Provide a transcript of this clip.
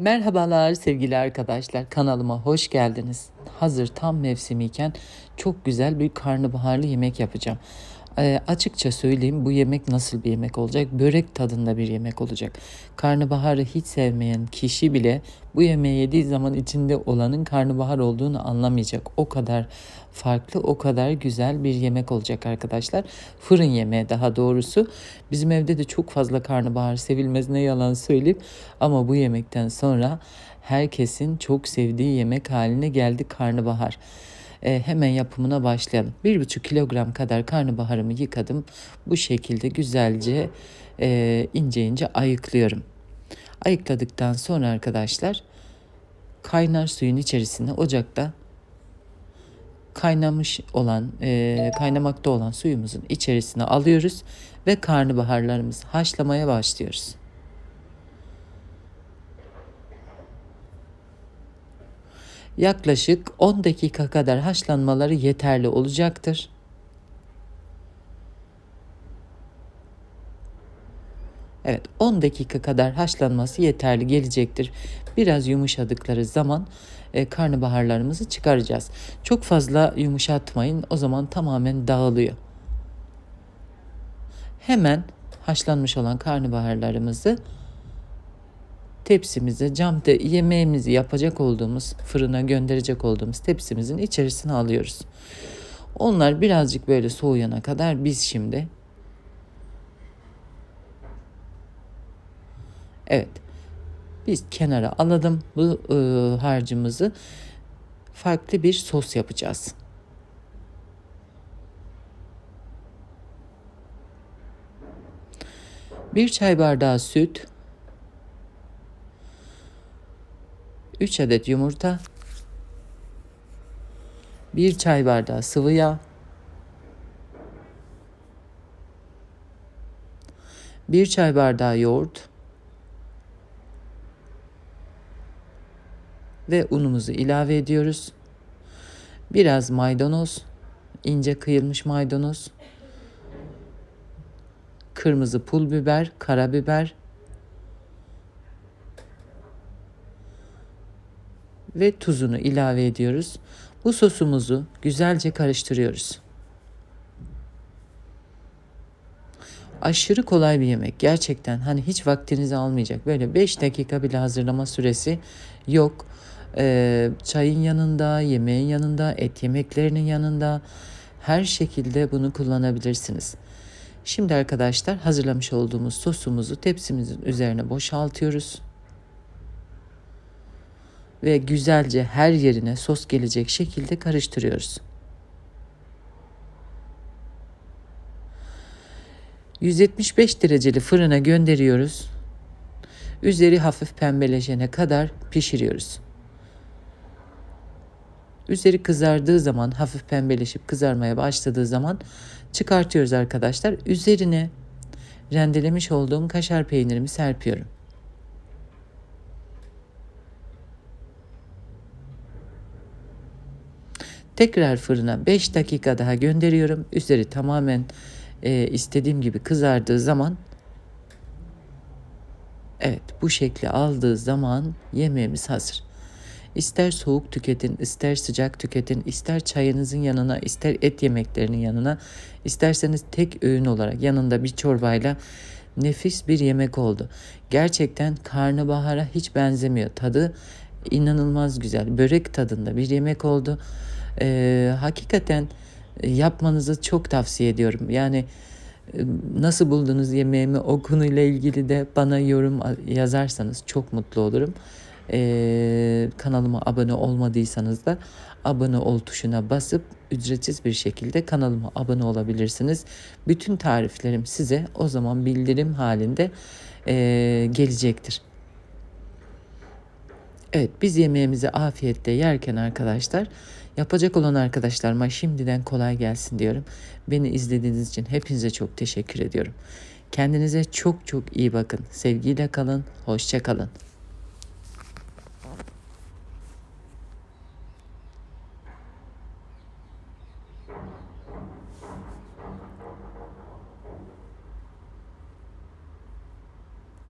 Merhabalar sevgili arkadaşlar kanalıma hoş geldiniz. Hazır tam mevsimiyken çok güzel bir karnabaharlı yemek yapacağım. Ee, açıkça söyleyeyim bu yemek nasıl bir yemek olacak? Börek tadında bir yemek olacak. Karnabaharı hiç sevmeyen kişi bile bu yemeği yediği zaman içinde olanın karnabahar olduğunu anlamayacak. O kadar farklı, o kadar güzel bir yemek olacak arkadaşlar. Fırın yemeği daha doğrusu. Bizim evde de çok fazla karnabahar sevilmez ne yalan söyleyeyim. Ama bu yemekten sonra herkesin çok sevdiği yemek haline geldi karnabahar. E, hemen yapımına başlayalım. 1,5 kilogram kadar karnabaharımı yıkadım. Bu şekilde güzelce e, ince ince ayıklıyorum. Ayıkladıktan sonra arkadaşlar kaynar suyun içerisine ocakta kaynamış olan, e, kaynamakta olan suyumuzun içerisine alıyoruz ve karnabaharlarımızı haşlamaya başlıyoruz. Yaklaşık 10 dakika kadar haşlanmaları yeterli olacaktır. Evet 10 dakika kadar haşlanması yeterli gelecektir. Biraz yumuşadıkları zaman e, karnabaharlarımızı çıkaracağız. Çok fazla yumuşatmayın o zaman tamamen dağılıyor. Hemen haşlanmış olan karnabaharlarımızı tepsimize cam te yemeğimizi yapacak olduğumuz fırına gönderecek olduğumuz tepsimizin içerisine alıyoruz. Onlar birazcık böyle soğuyana kadar biz şimdi Evet. Biz kenara alalım bu e, harcımızı. Farklı bir sos yapacağız. Bir çay bardağı süt, 3 adet yumurta, 1 çay bardağı sıvı yağ, 1 çay bardağı yoğurt ve unumuzu ilave ediyoruz. Biraz maydanoz, ince kıyılmış maydanoz, kırmızı pul biber, karabiber ve tuzunu ilave ediyoruz. Bu sosumuzu güzelce karıştırıyoruz. Aşırı kolay bir yemek. Gerçekten hani hiç vaktinizi almayacak. Böyle 5 dakika bile hazırlama süresi yok. Ee, çayın yanında, yemeğin yanında, et yemeklerinin yanında her şekilde bunu kullanabilirsiniz. Şimdi arkadaşlar hazırlamış olduğumuz sosumuzu tepsimizin üzerine boşaltıyoruz ve güzelce her yerine sos gelecek şekilde karıştırıyoruz. ...175 dereceli fırına gönderiyoruz. Üzeri hafif pembeleşene kadar pişiriyoruz. Üzeri kızardığı zaman, hafif pembeleşip kızarmaya başladığı zaman çıkartıyoruz arkadaşlar. Üzerine rendelemiş olduğum kaşar peynirimi serpiyorum. Tekrar fırına 5 dakika daha gönderiyorum. Üzeri tamamen e, istediğim gibi kızardığı zaman evet bu şekli aldığı zaman yemeğimiz hazır. İster soğuk tüketin, ister sıcak tüketin, ister çayınızın yanına, ister et yemeklerinin yanına, isterseniz tek öğün olarak yanında bir çorbayla nefis bir yemek oldu. Gerçekten karnabahara hiç benzemiyor. Tadı inanılmaz güzel. Börek tadında bir yemek oldu. Ee, hakikaten yapmanızı çok tavsiye ediyorum. Yani e, nasıl buldunuz yemeğimi o konuyla ilgili de bana yorum yazarsanız çok mutlu olurum. Ee, kanalıma abone olmadıysanız da abone ol tuşuna basıp ücretsiz bir şekilde kanalıma abone olabilirsiniz. Bütün tariflerim size o zaman bildirim halinde e, gelecektir. Evet biz yemeğimizi afiyetle yerken arkadaşlar yapacak olan arkadaşlarıma şimdiden kolay gelsin diyorum. Beni izlediğiniz için hepinize çok teşekkür ediyorum. Kendinize çok çok iyi bakın. Sevgiyle kalın, hoşça kalın.